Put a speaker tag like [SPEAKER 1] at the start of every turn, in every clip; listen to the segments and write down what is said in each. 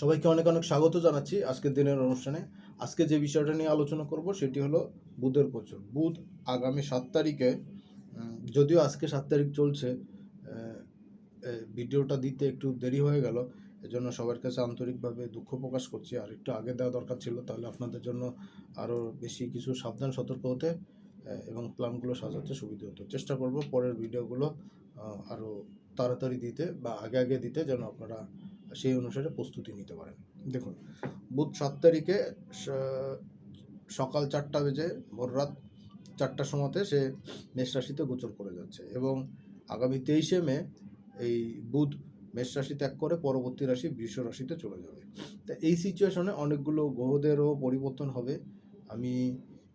[SPEAKER 1] সবাইকে অনেক অনেক স্বাগত জানাচ্ছি আজকের দিনের অনুষ্ঠানে। আজকে যে বিষয়টা নিয়ে আলোচনা করব সেটি হলো বুধের গোচর। বুধ আগামী সাত তারিখে যদিও আজকে সাত তারিখ চলছে ভিডিওটা দিতে একটু দেরি হয়ে গেল, এজন্য সবার কাছে আন্তরিকভাবে দুঃখ প্রকাশ করছি। আর একটু আগে দেওয়া দরকার ছিল, তাহলে আপনাদের জন্য আরও বেশি কিছু সাবধান, সতর্ক হতে এবং প্ল্যানগুলো সাজাতে সুবিধা হতো। চেষ্টা করব পরের ভিডিওগুলো আরও তাড়াতাড়ি দিতে বা আগে আগে দিতে, যেন আপনারা সেই অনুসারে প্রস্তুতি নিতে পারেন। দেখুন, বুধ সাত তারিখে সকাল চারটা বেজে ভোর রাত চারটার সময়তে সে মেষ রাশিতে গোচর করে যাচ্ছে এবং আগামী তেইশে মে এই বুধ মেষ রাশি ত্যাগ করে পরবর্তী রাশি বৃষ রাশিতে চলে যাবে। তা এই সিচুয়েশনে অনেকগুলো গ্রহদেরও পরিবর্তন হবে। আমি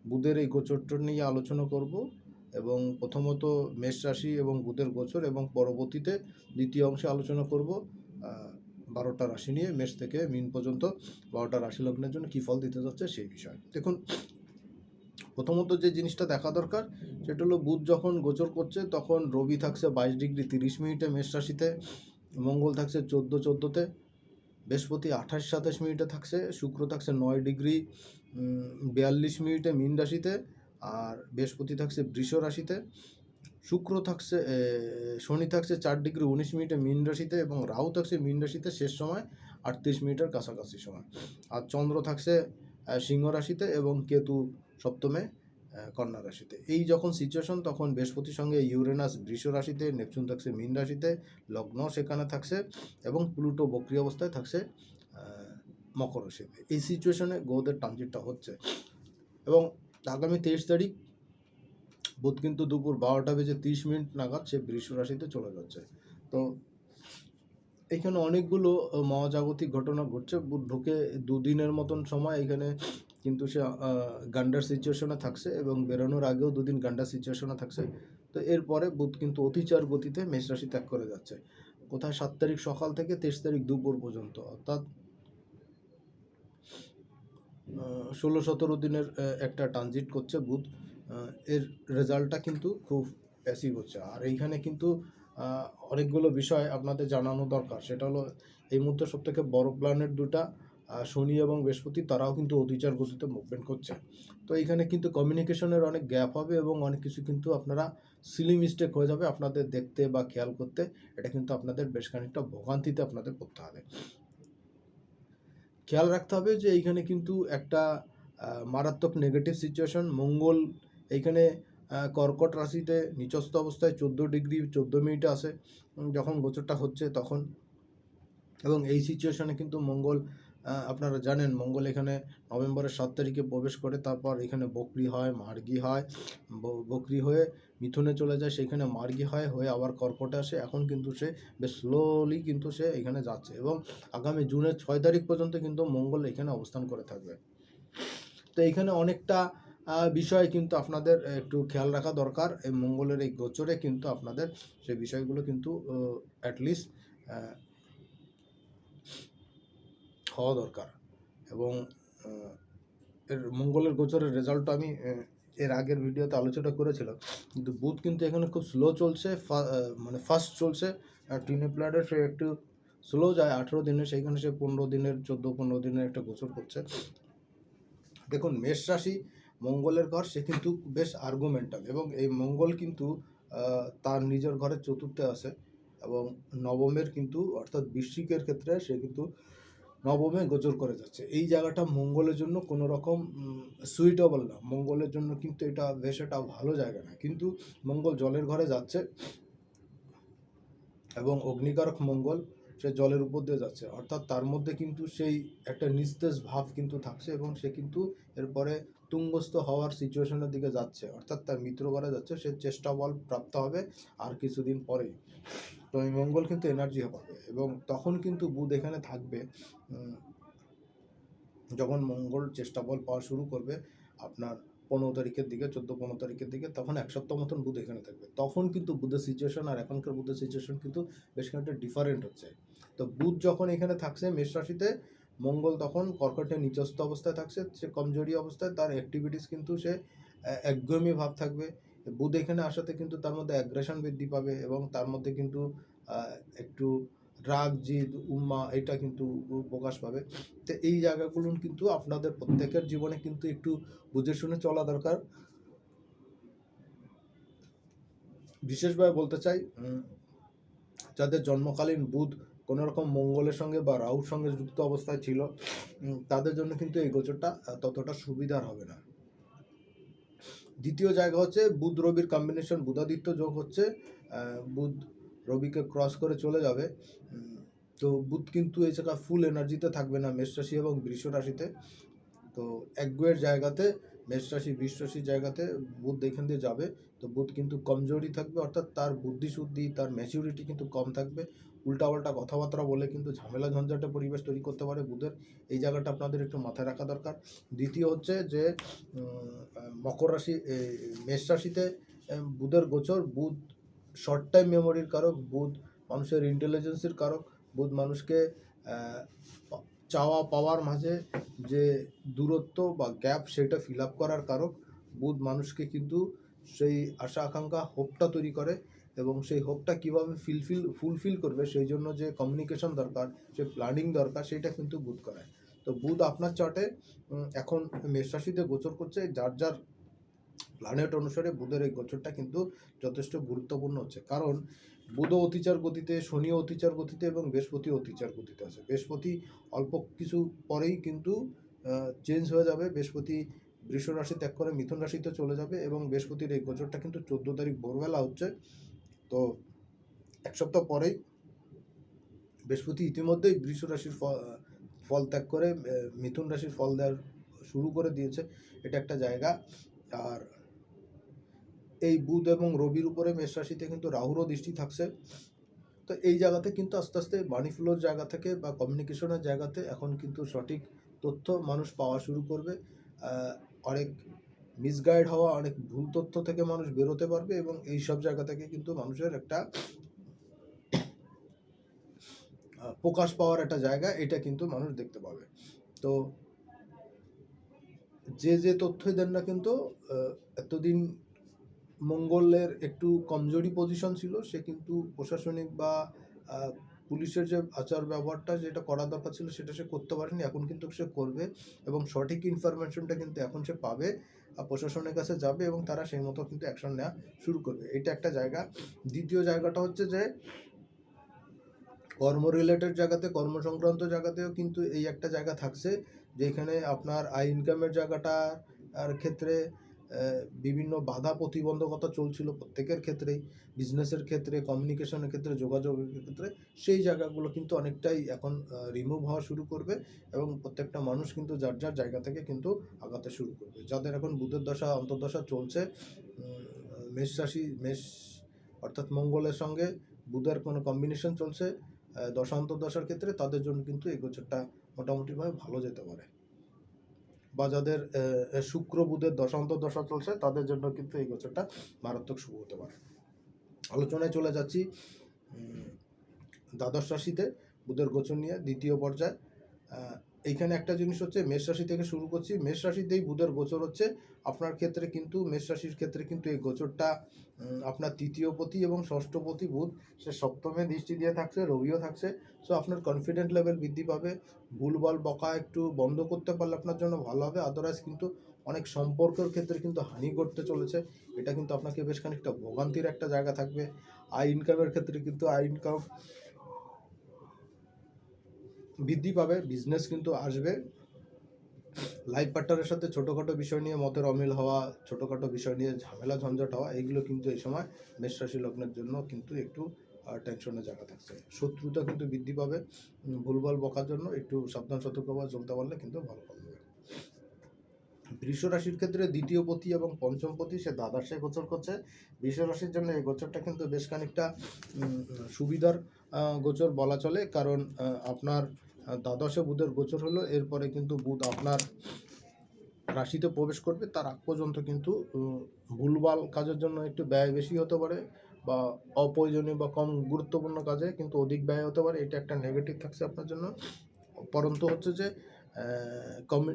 [SPEAKER 1] বুধের এই গোচরটা নিয়ে আলোচনা করব এবং প্রথমত মেষ রাশি এবং বুধের গোচর এবং পরবর্তীতে দ্বিতীয় অংশে আলোচনা করব। বারোটা রাশি নিয়ে মেষ থেকে মিন পর্যন্ত বারোটা রাশি লগ্নের জন্য কী ফল দিতে যাচ্ছে সেই বিষয়। দেখুন, প্রথমত যে জিনিসটা দেখা দরকার সেটা হলো বুধ যখন গোচর করছে তখন রবি থাকছে বাইশ ডিগ্রি তিরিশ মিনিটে মেষ রাশিতে, মঙ্গল থাকছে চোদ্দ চোদ্দোতে, বৃহস্পতি আঠাশ সাতাশ মিনিটে থাকছে, শুক্র থাকছে নয় ডিগ্রি বিয়াল্লিশ মিনিটে মীন রাশিতে, আর বৃহস্পতি থাকছে বৃষ রাশিতে। শুক্র থাকছে শনি থাকছে চার ডিগ্রি উনিশ মিনিটে মীন রাশিতে এবং রাহু থাকছে মীন রাশিতে শেষ সময় আটত্রিশ মিনিটের কাছাকাছি সময়। আর চন্দ্র থাকছে সিংহ রাশিতে এবং কেতু সপ্তমে কন্যা রাশিতে। এই যখন সিচুয়েশন তখন বৃহস্পতির সঙ্গে ইউরেনাস বৃষ রাশিতে, নেপচুন থাকছে মীন রাশিতে, লগ্ন সেখানে থাকছে এবং প্লুটো বক্রি অবস্থায় থাকছে মকর রাশিতে। এই সিচুয়েশনে গ্রহদের ট্রানজিটটা হচ্ছে। এবং আগামী তেইশ তারিখ বুধ কিন্তু দুপুর বারোটা বেজে তিরিশ মিনিট নাগাদ সে বৃষ রাশিতে চলে যাচ্ছে। তো এখানে অনেকগুলো মহাজাগতিক ঘটনা ঘটছে। বুধ ঢুকে দুদিনের মতন সময় এখানে কিন্তু সে গান্ডার সিচুয়েশনে থাকছে এবং বেরোনোর আগেও দুদিন গান্ডার সিচুয়েশনে থাকছে। তো এরপরে বুধ কিন্তু অতিচার গতিতে মেষ রাশি ত্যাগ করে যাচ্ছে। কোথায় সাত তারিখ সকাল থেকে তেইশ তারিখ দুপুর পর্যন্ত, অর্থাৎ ষোলো সতেরো দিনের একটা ট্রানজিট করছে বুধ। এর রেজাল্টটা কিন্তু খুব প্যাসিভ হচ্ছে। আর এইখানে কিন্তু অনেকগুলো বিষয় আপনাদের জানানো দরকার। সেটা হলো, এই মুহূর্তে সব থেকে বড় প্ল্যানেট দুটা শনি এবং বৃহস্পতি, তারাও কিন্তু অতিচার গতিতে মুভমেন্ট করছে। তো এইখানে কিন্তু কমিউনিকেশনের অনেক গ্যাপ হবে এবং অনেক কিছু কিন্তু আপনারা সিলি মিস্টেক হয়ে যাবে আপনাদের দেখতে বা খেয়াল করতে। এটা কিন্তু আপনাদের বেশ খানিকটা ভোগান্তিতে আপনাদের পড়তে হবে। খেয়াল রাখতে হবে যে এইখানে কিন্তু একটা মারাত্মক নেগেটিভ সিচুয়েশন মঙ্গল এইখানে কর্কট রাশিতে নিচস্থ অবস্থায় চোদ্দ ডিগ্রি, চোদ্দ মিনিটে আসে যখন গোচরটা হচ্ছে তখন। এবং এই সিচুয়েশনে কিন্তু মঙ্গল আপনারা জানেন মঙ্গল এখানে নভেম্বরের সাত তারিখে প্রবেশ করে, তারপর এখানে বকরি হয়, মার্গি হয় বকরি হয়ে মিথুনে চলে যায়, সেখানে মার্গি হয়, হয়ে আবার কর্কটে আসে। এখন কিন্তু সে বেশ স্লোলি কিন্তু সে এখানে যাচ্ছে এবং আগামী জুনের ছয় তারিখ পর্যন্ত কিন্তু মঙ্গল এখানে অবস্থান করে থাকবে। তো এখানে অনেকটা বিষয় কিন্তু আপনাদের একটু খেয়াল রাখা দরকার। এই মঙ্গলের এই গোচরে কিন্তু আপনাদের সেই বিষয়গুলো কিন্তু অ্যাটলিস্ট হওয়া দরকার। এবং এর মঙ্গলের গোচরের রেজাল্টটা আমি এর আগের ভিডিওতে আলোচনা করেছিলাম। কিন্তু বুথ কিন্তু এখানে খুব স্লো চলছে মানে ফাস্ট চলছে। আর টিনে প্ল্যাডের সে একটু স্লো যায়, আঠেরো দিনে সেইখানে সে পনেরো দিনের, চোদ্দ পনেরো দিনের একটা গোচর করছে। দেখুন, মেষ রাশি মঙ্গলের ঘর, সে কিন্তু বেশ আর্গুমেন্টাল এবং এই মঙ্গল কিন্তু তার নিজের ঘরের চতুর্থে আসে এবং নবমের কিন্তু, অর্থাৎ বৃশ্চিকের ক্ষেত্রে সে কিন্তু নবমে গোচর করে যাচ্ছে। এই জায়গাটা মঙ্গলের জন্য কোনো রকম সুইটেবল না। মঙ্গলের জন্য কিন্তু এটা বেশ একটা ভালো জায়গা না। কিন্তু মঙ্গল জলের ঘরে যাচ্ছে এবং অগ্নিকারক মঙ্গল সে জলের উপর দিয়ে যাচ্ছে। অর্থাৎ তার মধ্যে কিন্তু সেই একটা নিস্তেজ ভাব কিন্তু থাকছে এবং সে কিন্তু এরপরে তুঙ্গস্থ হওয়ার সিচুয়েশনের দিকে যাচ্ছে। অর্থাৎ তার মিত্র ঘরে যাচ্ছে, সে চেষ্টা বল প্রাপ্ত হবে আর কিছুদিন পরেই মঙ্গল কিন্তু এনার্জি পাবে এবং তখন কিন্তু বুধ এখানে থাকবে। যখন মঙ্গল চেষ্টা বল পাওয়া শুরু করবে আপনার পনেরো তারিখের দিকে, চোদ্দ, পনেরো তারিখের দিকে, তখন এক সপ্তাহ মতন বুধ এখানে থাকবে। তখন কিন্তু বুধের সিচুয়েশন আর এখনকার বুধের সিচুয়েশন কিন্তু বেশ খানিকটা ডিফারেন্ট হচ্ছে। তো বুধ যখন এখানে থাকছে, মেষ রাশিতে মঙ্গল তখন কর্কটের নিচস্থ অবস্থায় থাকছে, সে কমজোরি অবস্থায়, তার অ্যাক্টিভিটিস কিন্তু সে একঘেয়েমি ভাব থাকবে। বুধ এখানে আসাতে কিন্তু তার মধ্যে অ্যাগ্রেশন বৃদ্ধি পাবে এবং তার মধ্যে কিন্তু একটু রাগ, জিদ, উম্মা এটা কিন্তু প্রকাশ পাবে। তো এই জায়গাগুলো কিন্তু আপনাদের প্রত্যেকের জীবনে কিন্তু একটু বুঝে শুনে চলা দরকার। বিশেষভাবে বলতে চাই যাদের জন্মকালীন বুধ কোনো রকম মঙ্গলের সঙ্গে বা রাহুর সঙ্গে যুক্ত অবস্থায় ছিল তাদের জন্য কিন্তু এই গোচরটা ততটা সুবিধার হবে না। দ্বিতীয় জায়গা হচ্ছে বুধ রবির কম্বিনেশন বুধাদিত্য যোগ হচ্ছে বুধ রবিকে ক্রস করে চলে যাবে। তো বুধ কিন্তু এই জায়গা ফুল এনার্জিতে থাকবে না, মেষ রাশি এবং বৃষ রাশিতে। তো একগুয়ের জায়গাতে, মেষ রাশি, বৃষ রাশির জায়গাতে বুধ এখান দিয়ে যাবে। তো বুধ কিন্তু কমজোরি থাকবে, অর্থাৎ তার বুদ্ধি শুদ্ধি তার ম্যাচিউরিটি কিন্তু কম থাকবে। উল্টাপাল্টা কথাবার্তা বলে কিন্তু ঝামেলা ঝঞ্ঝাটে পরিবেশ তৈরি করতে পারে বুধের, এই জায়গাটা আপনাদের একটু মাথায় রাখা দরকার। দ্বিতীয় হচ্ছে যে মকর রাশি মেষ রাশিতে বুধের গোচর, বুধ শর্ট টাইম মেমোরির কারক, বুধ মানুষের ইন্টেলিজেন্সের কারক, বুধ মানুষকে চাওয়া পাওয়ার মাঝে যে দূরত্ব বা গ্যাপ সেটা ফিল আপ করার কারক, বুধ মানুষকে কিন্তু সেই আশা আকাঙ্ক্ষা হোপটা তৈরি করে। এবং সেই হোপটা কীভাবে ফিলফিল ফুলফিল করবে, সেই জন্য যে কমিউনিকেশন দরকার, যে প্ল্যানিং দরকার সেটা কিন্তু বুধ করায়। তো বুধ আপনার চার্টে এখন মেষ রাশিতে গোচর করছে, যার যার প্ল্যানেট অনুসারে বুধের এই গোচরটা কিন্তু যথেষ্ট গুরুত্বপূর্ণ হচ্ছে। কারণ বুধ অতিচার গতিতে শনি অতিচার গতিতে এবং বৃহস্পতি অতিচার গতিতে আছে। বৃহস্পতি অল্প কিছু পরেই কিন্তু চেঞ্জ হয়ে যাবে। বৃহস্পতি বৃষ রাশি ত্যাগ করে মিথুন রাশিতে চলে যাবে এবং বৃহস্পতির এই গোচরটা কিন্তু চোদ্দ তারিখ ভোরবেলা হচ্ছে। তো এক সপ্তাহ পরেই বৃহস্পতি ইতিমধ্যেই বৃষ রাশির ফল ত্যাগ করে মিথুন রাশির ফল দেওয়ার শুরু করে দিয়েছে। এটা একটা জায়গা। আর এই বুধ এবং রবির উপরে মেষ রাশিতে কিন্তু রাহুরও দৃষ্টি থাকছে। তো এই জায়গাতে কিন্তু আস্তে আস্তে মানি ফ্লোর জায়গা থেকে বা কমিউনিকেশনের জায়গাতে এখন কিন্তু সঠিক তথ্য মানুষ পাওয়া শুরু করবে। অনেক মিসগাইড হওয়া অনেক ভুল তথ্য থেকে মানুষ বেরোতে পারবে এবং এই সব জায়গা থেকে কিন্তু মানুষের একটা প্রকাশ পাওয়ার একটা জায়গা এটা কিন্তু মানুষ দেখতে পাবে। তো যে যে তথ্যই দেন না কিন্তু এতদিন মঙ্গলের একটু কমজোরি পজিশন ছিল, সে কিন্তু প্রশাসনিক বা পুলিশের যে আচার ব্যবহারটা যেটা করা দরকার ছিল সেটা সে করতে পারেনি, এখন কিন্তু সে করবে এবং সঠিক ইনফরমেশনটা কিন্তু এখন সে পাবে। প্রশাসনের কাছে যাবে এবং তারা সেই মতো কিন্তু অ্যাকশন নেওয়া শুরু করবে। এটা একটা জায়গা। দ্বিতীয় জায়গাটা হচ্ছে যে কর্ম রিলেটেড জায়গাতে কর্ম সংক্রান্ত জায়গাতেও কিন্তু এই একটা জায়গা থাকছে, যেখানে আপনার আই ইনকামের জায়গাটা আর ক্ষেত্রে বিভিন্ন বাধা প্রতিবন্ধকতা চলছিল প্রত্যেকের ক্ষেত্রেই বিজনেসের ক্ষেত্রে কমিউনিকেশনের ক্ষেত্রে, যোগাযোগের ক্ষেত্রে, সেই জায়গাগুলো কিন্তু অনেকটাই এখন রিমুভ হওয়া শুরু করবে এবং প্রত্যেকটা মানুষ কিন্তু যার যার জায়গা থেকে কিন্তু আগাতে শুরু করবে। যাদের এখন বুধের দশা, অন্তর্দশা চলছে মেষ রাশি, মেষ, অর্থাৎ মঙ্গলের সঙ্গে বুধের কোনো কম্বিনেশন চলছে দশা, অন্তর্দশার ক্ষেত্রে তাদের জন্য কিন্তু এই গোচরটা মোটামুটিভাবে ভালো যেতে পারে। বা যাদের শুক্র বুধের দশান্ত দশা চলছে, তাদের জন্য কিন্তু এই গোচরটা মারাত্মক শুভ হতে পারে। আলোচনায় চলে যাচ্ছি দ্বাদশ রাশিতে বুধের গোচর নিয়ে, দ্বিতীয় পর্যায়ে এইখানে একটা জিনিস হচ্ছে, মেষ রাশি থেকে শুরু করছি। মেষ রাশিতেই বুধের গোচর হচ্ছে। আপনার ক্ষেত্রে কিন্তু, মেষ রাশির ক্ষেত্রে কিন্তু এই গোচরটা আপনার তৃতীয় পতি এবং ষষ্ঠপতি বুধ, সে সপ্তমে দৃষ্টি দিয়ে থাকছে, রবিও থাকছে। সো আপনার কনফিডেন্ট লেভেল বৃদ্ধি পাবে। ভুলভাল বকা একটু বন্ধ করতে পারলে আপনার জন্য ভালো হবে। আদারওয়াইজ কিন্তু অনেক সম্পর্কের ক্ষেত্রে কিন্তু হানি ঘটতে চলেছে। এটা কিন্তু আপনাকে বেশ খানিকটা ভোগান্তির একটা জায়গা থাকবে। আই ইনকামের ক্ষেত্রে কিন্তু আই ইনকাম বৃদ্ধি পাবে বিজনেস কিন্তু আসবে। লাইফ পার্টনারের সাথে ছোটোখাটো বিষয় নিয়ে মতের অমিল হওয়া, ছোটোখাটো বিষয় নিয়ে ঝামেলা ঝঞ্ঝট হওয়া, এইগুলো কিন্তু এই সময় মেষ রাশি লগ্নের জন্য কিন্তু একটু টেনশনের জায়গা থাকছে। শত্রুতা কিন্তু বৃদ্ধি পাবে ভুলভাল বকার জন্য একটু সাবধান, সতর্ক সতর্কভাবে চলতে পারলে কিন্তু ভালো হবে। বৃষ রাশির ক্ষেত্রে দ্বিতীয় পতি এবং পঞ্চম পতি, সে দ্বাদশে গোচর করছে। বৃষ রাশির জন্য এই গোচরটা কিন্তু বেশ খানিকটা সুবিধার গোচর বলা চলে, কারণ আপনার দ্বাদশে বুধের গোচর হলো, এরপরে কিন্তু বুধ আপনার রাশিতে প্রবেশ করবে, তার আগ পর্যন্ত কিন্তু ভুলভাল কাজের জন্য একটু ব্যয় বেশি হতে পারে, বা অপ্রয়োজনীয় বা কম গুরুত্বপূর্ণ কাজে কিন্তু অধিক ব্যয় হতে পারে, এটা একটা নেগেটিভ থাকছে আপনার জন্য। পরন্তু হচ্ছে যে কমি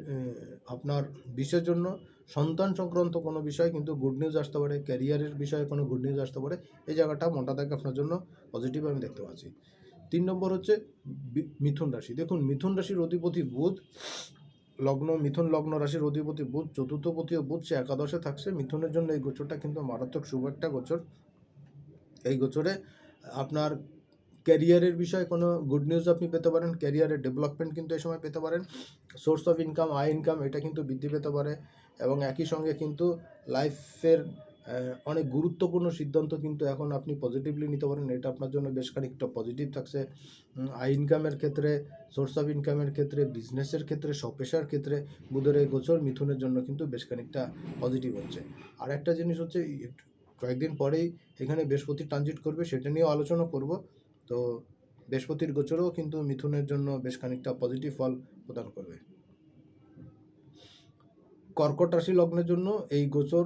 [SPEAKER 1] আপনার বিষয়ের জন্য সন্তান সংক্রান্ত কোনো বিষয় কিন্তু গুড নিউজ আসতে পারে ক্যারিয়ারের বিষয়ে কোনো গুড নিউজ আসতে পারে, এই জায়গাটা মোটা দাগে আপনার জন্য পজিটিভ আমি দেখতে পাচ্ছি। তিন নম্বর হচ্ছে মিথুন রাশি। দেখুন, মিথুন রাশির অধিপতি বুধ, লগ্ন, মিথুন লগ্ন রাশির অধিপতি বুধ চতুর্থপতিও বুধ সে একাদশে থাকছে। মিথুনের জন্য এই গোচরটা কিন্তু মারাত্মক শুভ একটা গোচর। এই গোচরে আপনার ক্যারিয়ারের বিষয়ে কোনো গুড নিউজ আপনি পেতে পারেন ক্যারিয়ারের ডেভেলপমেন্ট কিন্তু এই সময় পেতে পারেন। সোর্স অফ ইনকাম আই ইনকাম এটা কিন্তু বৃদ্ধি পেতে পারে। এবং একই সঙ্গে কিন্তু লাইফের অনেক গুরুত্বপূর্ণ সিদ্ধান্ত কিন্তু এখন আপনি পজিটিভলি নিতে পারেন। এটা আপনার জন্য বেশ খানিকটা পজিটিভ থাকছে। আই ইনকামের ক্ষেত্রে সোর্স অফ ইনকামের ক্ষেত্রে বিজনেসের ক্ষেত্রে স্বপেশার ক্ষেত্রে বুধের এই গোচর মিথুনের জন্য কিন্তু বেশ খানিকটা পজিটিভ হচ্ছে। আর একটা জিনিস হচ্ছে, কয়েকদিন পরেই এখানে বৃহস্পতি ট্রানজিট করবে, সেটা নিয়েও আলোচনা করব। তো বৃহস্পতির গোচরও কিন্তু মিথুনের জন্য বেশ খানিকটা পজিটিভ ফল প্রদান করবে। কর্কট রাশি লগ্নের জন্য এই গোচর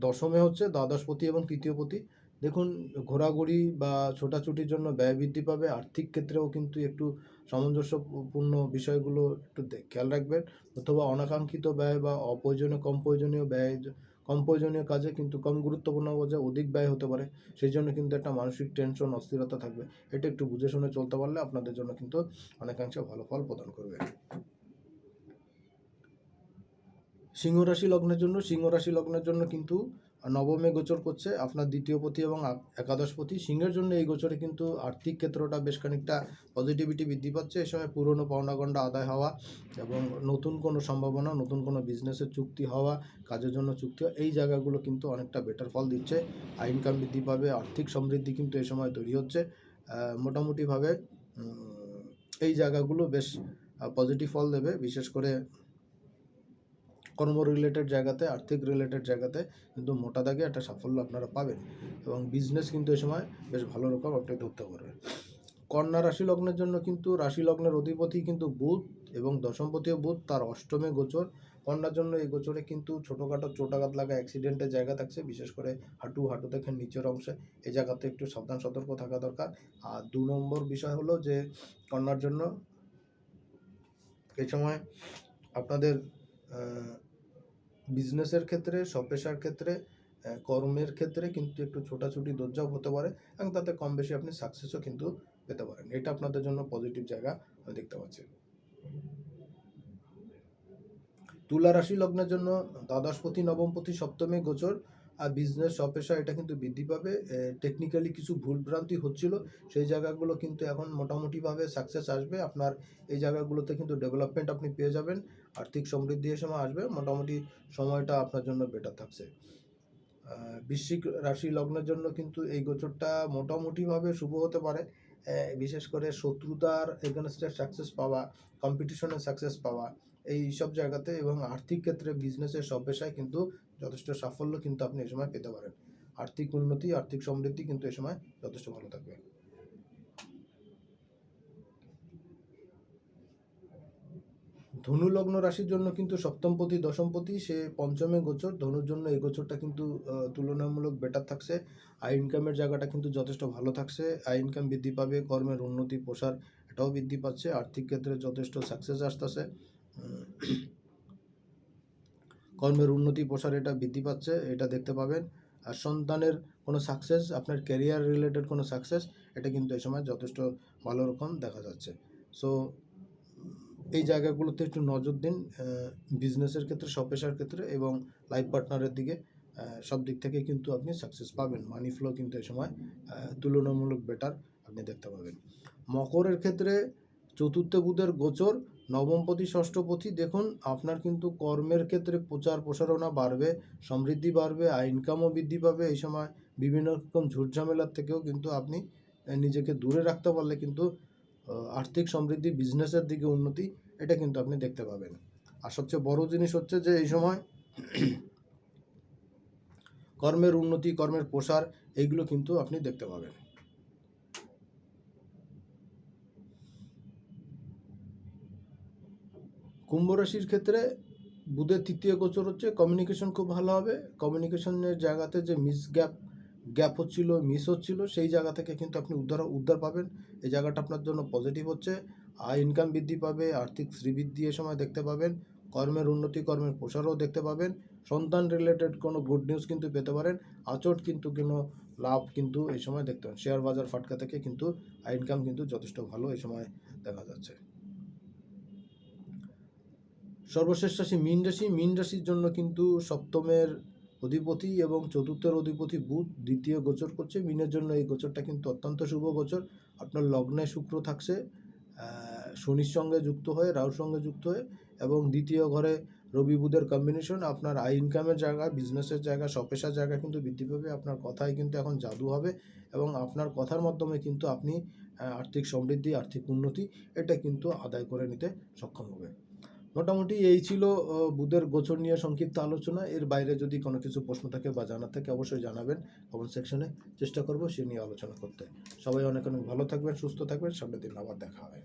[SPEAKER 1] দশমে হচ্ছে দ্বাদশপতি এবং তৃতীয়পতি। দেখুন, ঘোরাঘুরি বা ছোটাছুটির জন্য ব্যয় বৃদ্ধি পাবে। আর্থিক ক্ষেত্রেও কিন্তু একটু সামঞ্জস্যপূর্ণ বিষয়গুলো একটু খেয়াল রাখবেন। অথবা অনাকাঙ্ক্ষিত ব্যয় বা অপ্রয়োজনীয় কম প্রয়োজনীয় ব্যয় কম প্রয়োজনীয় কাজে কিন্তু কম গুরুত্বপূর্ণ কাজে অধিক ব্যয় হতে পারে, সেই জন্য কিন্তু একটা মানসিক টেনশন অস্থিরতা থাকবে। এটা একটু বুঝে শুনে চলতে পারলে আপনাদের জন্য কিন্তু অনেকাংশে ভালো ফল প্রদান করবে। সিংহ রাশি লগ্নের জন্য সিংহ রাশি লগ্নের জন্য কিন্তু নবমে গোচর করছে আপনার দ্বিতীয় দ্বিতীয়পতি এবং আ- একাদশপতি সিংহের জন্য এই গোচরে কিন্তু আর্থিক ক্ষেত্রটা বেশ খানিকটা পজিটিভিটি বৃদ্ধি পাচ্ছে। এই সময় পুরনো পাওনাগণ্ডা আদায় হওয়া এবং নতুন কোনো সম্ভাবনা, নতুন কোনো বিজনেসের চুক্তি হওয়া, কাজের জন্য চুক্তি হওয়া, এই জায়গাগুলো কিন্তু অনেকটা বেটার ফল দিচ্ছে। আয় ইনকাম বৃদ্ধি পাবে, আর্থিক সমৃদ্ধি কিন্তু এই সময় তৈরি হচ্ছে। মোটামুটিভাবে এই জায়গাগুলো বেশ পজিটিভ ফল দেবে। বিশেষ করে কর্ম রিলেটেড জায়গাতে, আর্থিক রিলেটেড জায়গাতে কিন্তু মোটা দাগে একটা সাফল্য আপনারা পাবেন। এবং বিজনেস কিন্তু এই সময় বেশ ভালো রকম আপনি ধরতে পারবেন। কন্যা রাশি লগ্নের জন্য কিন্তু রাশি লগ্নের অধিপতি কিন্তু বুধ এবং দশমপতিও বুধ, তার অষ্টমে গোচর। কন্যার জন্য এই গোচরে কিন্তু ছোটোখাটো চোটাঘাত লাগা অ্যাক্সিডেন্টের জায়গা থাকছে, বিশেষ করে হাঁটু হাঁটু থেকে নিচের অংশে। এই জায়গাতে একটু সাবধান, সতর্ক থাকা দরকার। আর দু নম্বর বিষয় হলো যে, কন্যার জন্য এই সময় আপনাদের বিজনেসের ক্ষেত্রে স্বপেশার ক্ষেত্রে কর্মের ক্ষেত্রে কিন্তু একটু ছোটাছুটি দরজাও হতে পারে এবং তাতে কম বেশি আপনি সাকসেসও কিন্তু পেতে পারেন। এটা আপনাদের জন্য পজিটিভ জায়গা আমি দেখতে পাচ্ছি। তুলা রাশি লগ্নের জন্য দ্বাদশপতি, নবমপতি, সপ্তমে গোচর আর বিজনেস স্বপেশা এটা কিন্তু বৃদ্ধি পাবে। টেকনিক্যালি কিছু ভুলভ্রান্তি হচ্ছিল, সেই জায়গাগুলো কিন্তু এখন মোটামুটিভাবে সাকসেস আসবে। আপনার এই জায়গাগুলোতে কিন্তু ডেভেলপমেন্ট আপনি পেয়ে যাবেন। আর্থিক সমৃদ্ধি এ সময় আসবে, মোটামুটি সময়টা আপনার জন্য বেটার থাকছে। বৃশ্চিক রাশি লগ্নের জন্য কিন্তু এই গোচরটা মোটামুটিভাবে শুভ হতে পারে। বিশেষ করে শত্রুতার এগেনস্টে সাকসেস পাওয়া কম্পিটিশনে সাকসেস পাওয়া, এই সব জায়গাতে এবং আর্থিক ক্ষেত্রে বিজনেসের সব পেশায় কিন্তু যথেষ্ট সাফল্য কিন্তু আপনি এই সময় পেতে পারেন। আর্থিক উন্নতি, আর্থিক সমৃদ্ধি কিন্তু এ সময় যথেষ্ট ভালো থাকবে। ধনু লগ্ন রাশির জন্য কিন্তু সপ্তমপতি দশমপতি সে পঞ্চমে গোচর। ধনুর জন্য এই গোচরটা কিন্তু তুলনামূলক বেটার থাকছে। আয় ইনকামের জায়গাটা কিন্তু যথেষ্ট ভালো থাকছে। আয় ইনকাম বৃদ্ধি পাবে, কর্মের উন্নতি, প্রসার এটাও বৃদ্ধি পাচ্ছে, আর্থিক ক্ষেত্রে যথেষ্ট সাকসেস আসতেছে। কর্মের উন্নতি, প্রসার এটা বৃদ্ধি পাচ্ছে, এটা দেখতে পাবেন। আর সন্তানের কোনো সাকসেস আপনার ক্যারিয়ার রিলেটেড কোনো সাকসেস এটা কিন্তু এই সময় যথেষ্ট ভালো রকম দেখা যাচ্ছে। সো এই জায়গাগুলোতে একটু নজর দিন বিজনেসের ক্ষেত্রে স্বপেশার ক্ষেত্রে এবং লাইফ পার্টনারের দিকে সব দিক থেকে কিন্তু আপনি সাকসেস পাবেন। মানি ফ্লো কিন্তু এই সময় তুলনামূলক বেটার আপনি দেখতে পাবেন। মকরের ক্ষেত্রে চতুর্থ বুধের গোচর নবমপতি ষষ্ঠপতি দেখুন আপনার কিন্তু কর্মের ক্ষেত্রে প্রচার প্রসারণা বাড়বে, সমৃদ্ধি বাড়বে আর ইনকামও বৃদ্ধি পাবে এই সময়। বিভিন্ন রকম ঝুটঝামেলার থেকেও কিন্তু আপনি নিজেকে দূরে রাখতে পারলে কিন্তু আর্থিক সমৃদ্ধি বিজনেসের দিকে উন্নতি, এটা কিন্তু আপনি দেখতে পাবেন। আর সবচেয়ে বড় জিনিস হচ্ছে যে এই সময় কর্মের উন্নতি, কর্মের প্রসার, এইগুলো কিন্তু আপনি দেখতে পাবেন। কুম্ভ রাশির ক্ষেত্রে বুধের তৃতীয় গোচর হচ্ছে কমিউনিকেশন খুব ভালো হবে। কমিউনিকেশনের জায়গাতে যে মিস গ্যাপ গ্যাপ হচ্ছিল মিস হচ্ছিল, সেই জায়গা থেকে কিন্তু আপনি উদ্ধার উদ্ধার পাবেন। এই জায়গাটা আপনার জন্য পজিটিভ হচ্ছে। আয় ইনকাম বৃদ্ধি পাবে, আর্থিক শ্রীবৃদ্ধি এ সময় দেখতে পাবেন। কর্মের উন্নতি, কর্মের প্রসারও দেখতে পাবেন। সন্তান রিলেটেড কোনো গুড নিউজ কিন্তু পেতে পারেন। আচট কিন্তু কোনো লাভ কিন্তু এই সময় দেখতে পাবেন। শেয়ার বাজার ফাটকা থেকে কিন্তু আয় ইনকাম কিন্তু যথেষ্ট ভালো এই সময় দেখা যাচ্ছে। সর্বশেষ রাশি মীন রাশি। মীন রাশির জন্য কিন্তু সপ্তমের অধিপতি এবং চতুর্থের অধিপতি বুধ দ্বিতীয় গোচর করছে। মিনের জন্য এই গোচরটা কিন্তু অত্যন্ত শুভ গোচর। আপনার লগ্নে শুক্র থাকছে শনির সঙ্গে যুক্ত হয়ে, রাহুর সঙ্গে যুক্ত হয়ে এবং দ্বিতীয় ঘরে রবি বুধের কম্বিনেশন আপনার আই ইনকামের জায়গা বিজনেসের জায়গা সপেশার জায়গা কিন্তু বৃদ্ধি পাবে, আপনার কথাই কিন্তু এখন জাদু হবে এবং আপনার কথার মাধ্যমে কিন্তু আপনি আর্থিক সমৃদ্ধি, আর্থিক উন্নতি, এটা কিন্তু আদায় করে নিতে সক্ষম হবে। মোটামুটি এই ছিল বুধের গোচর নিয়ে সংক্ষিপ্ত আলোচনা। এর বাইরে যদি কোনো কিছু প্রশ্ন থাকে বা জানার থাকে, অবশ্যই জানাবেন কমেন্ট সেকশনে। চেষ্টা করব সে নিয়ে আলোচনা করতে। সবাই অনেক অনেক ভালো থাকবেন, সুস্থ থাকবেন। সামনের দিন আবার দেখা হবে।